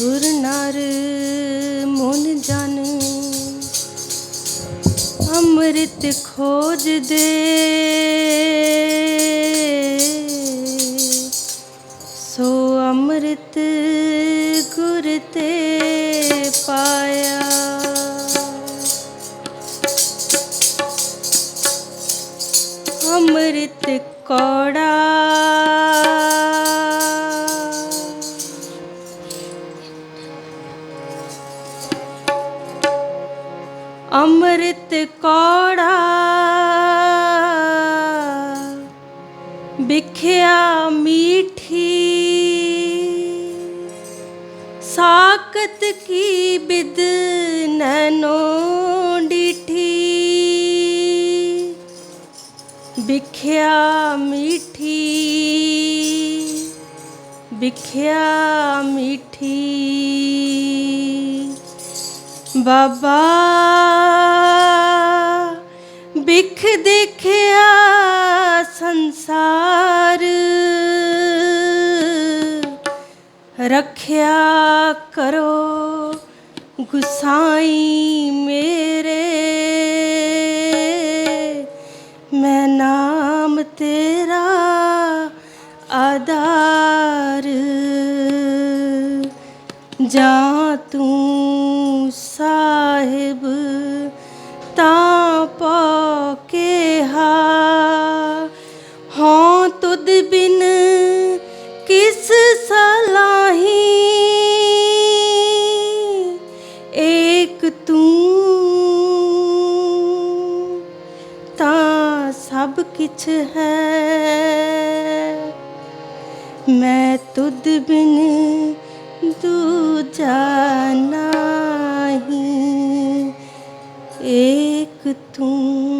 ਸੁਰ ਨਰ ਮਨ ਜਨ ਅੰਮ੍ਰਿਤ ਖੋਜਦੇ ਸੋ ਅੰਮ੍ਰਿਤ ਗੁਰ ਤੇ ਪਾਏ ਕੌੜਾ ਵਿਖਿਆ ਮੀਠੀ ਸਾਕਤ ਕੀ ਬਿਦ ਨੈਨੋ ਡੀਠੀ ਵਿਖਿਆ ਮੀਠੀ ਵਿਖਿਆ ਮੀਠੀ ਬਾਬਾ ਬਿਖ ਦੇਖਿਆ ਸੰਸਾਰ। ਰੱਖਿਆ ਕਰੋ ਗੁਸਾਈ ਮੇਰੇ। ਮੈਂ ਨਾਮ ਤੇਰਾ ਆਧਾਰ। ਜਾਂ ਤੂੰ ਸਾਹਿਬ ਤਾਂ ਸਭ ਕਿਛ ਹੈ। ਮੈਂ ਤੁਧ ਬਿਨ ਦੂਜਾ ਨਹੀਂ। ਏਕ ਤੂੰ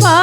Papa.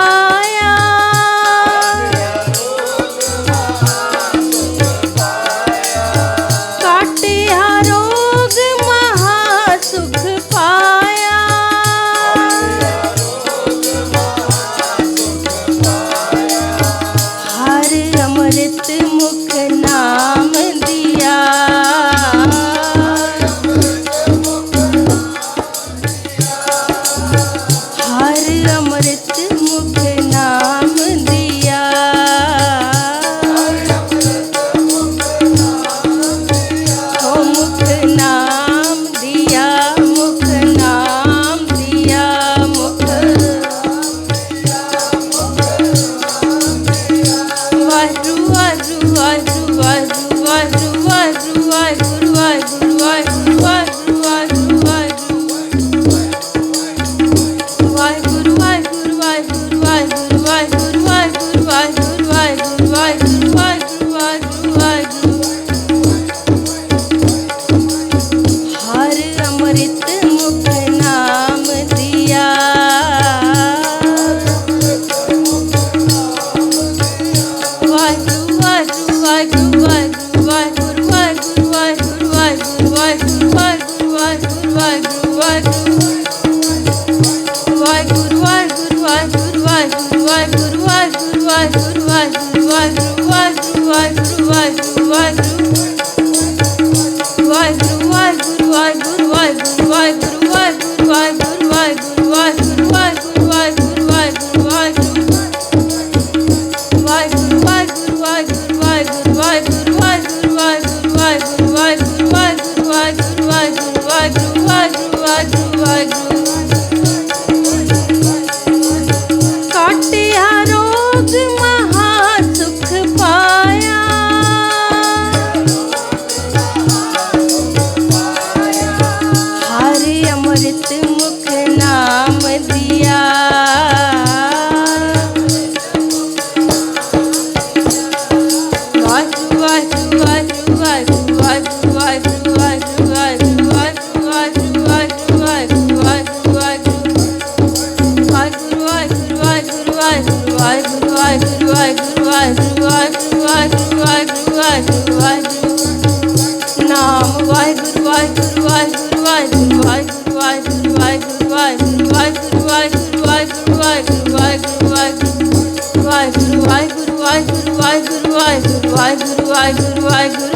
ਵਾਹਿਗੁਰੂ ਵਾਹਿਗੁਰੂ ਵਾਹਿਗੁਰੂ ਵਾਹਿਗੁਰੂ ਵਾਹਿਗੁਰੂ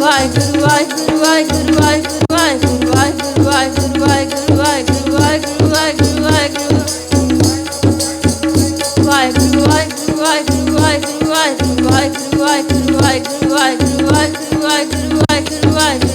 ਵਾਹਿਗੁਰੂ ਵਾਹਿਗੁਰੂ ਵਾਹਿਗੁਰੂ ਵਾਹਿਗੁਰੂ ਵਾਹਿਗੁਰੂ ਵਾਹਿਗੁਰੂ ਵਾਹਿਗੁਰੂ ਵਾਹਿਗੁਰੂ Right.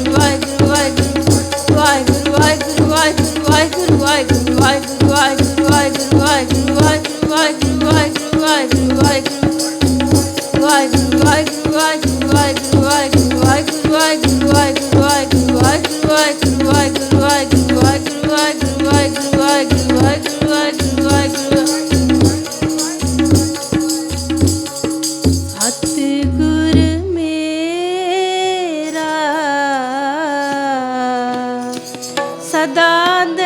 सदा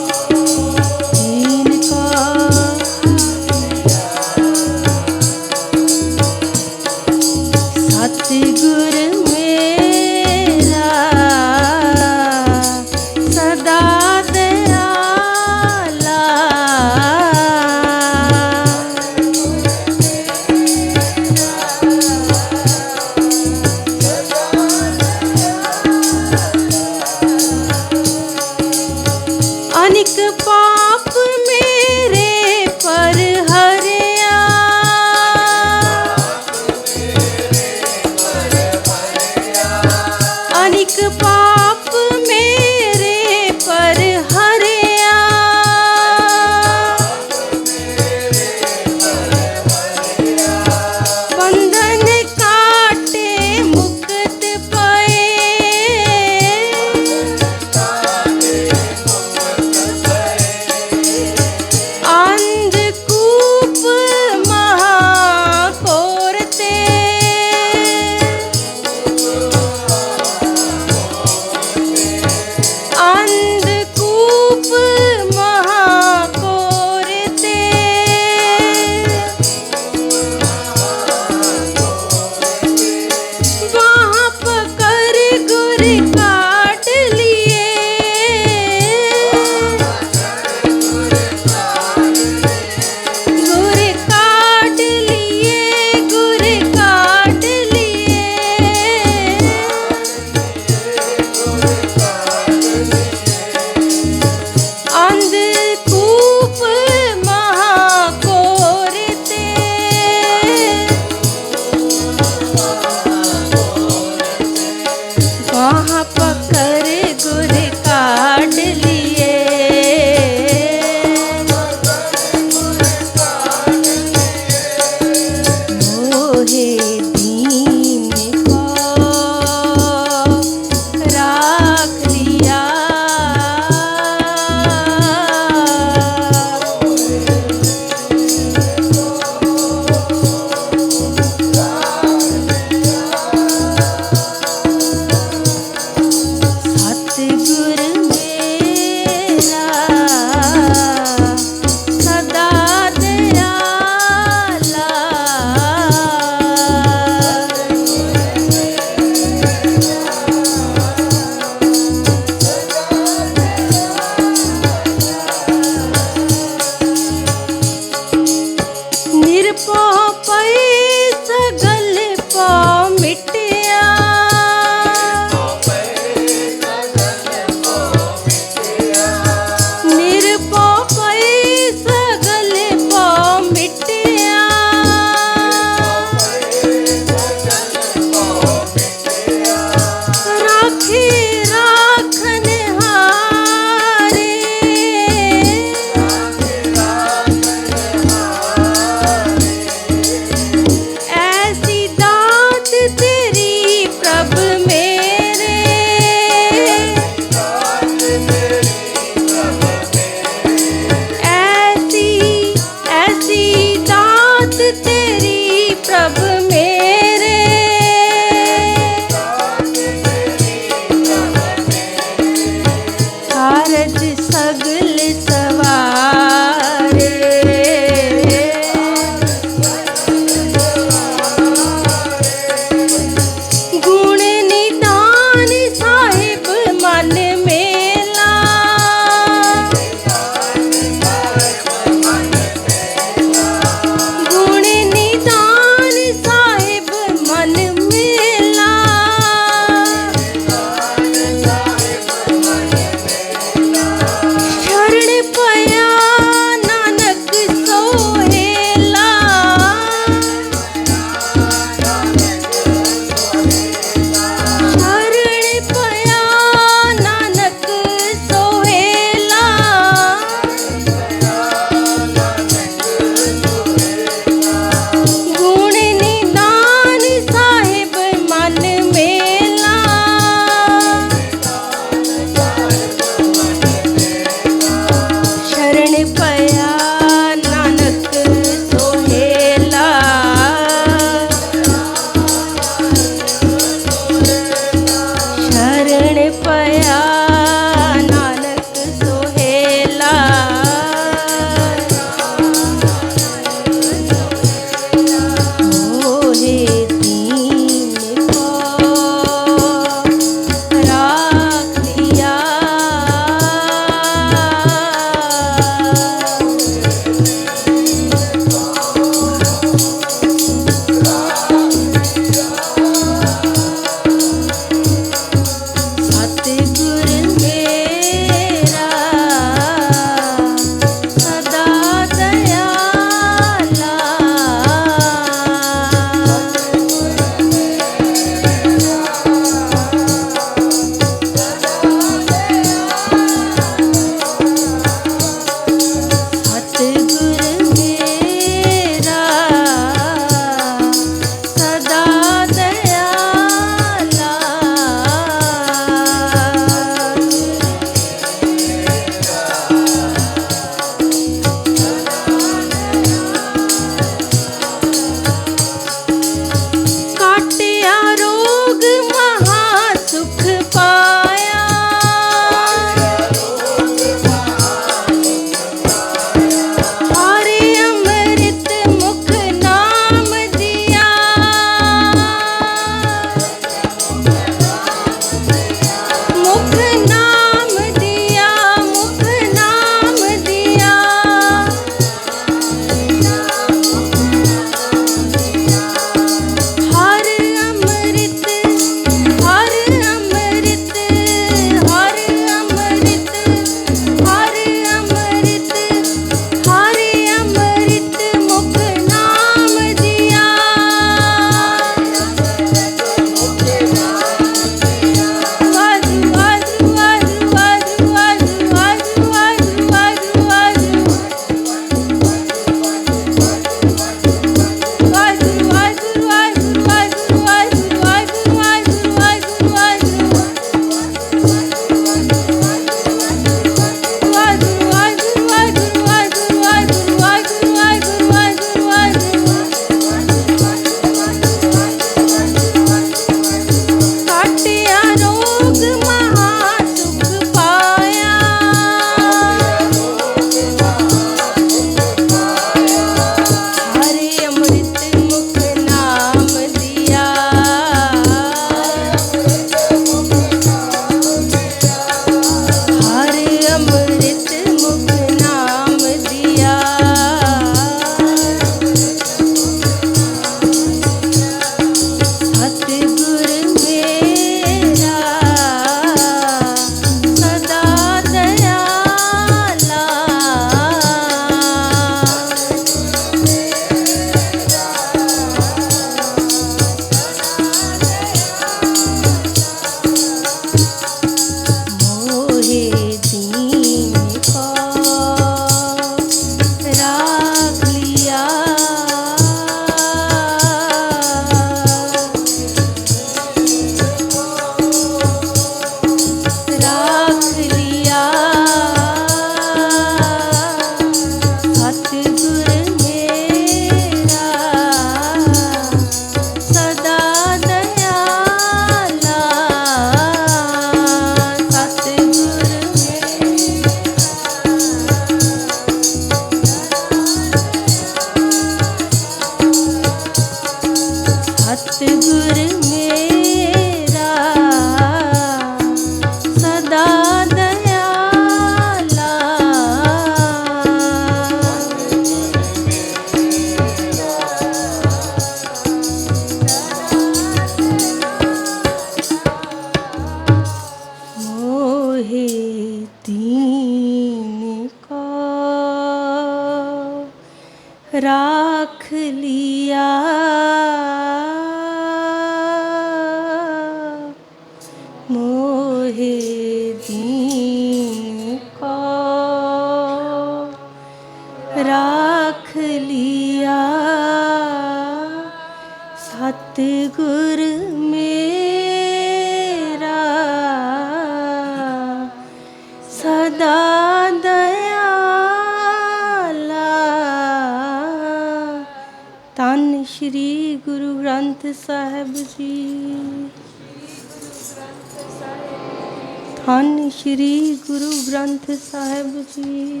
ਧੰਨ ਸ੍ਰੀ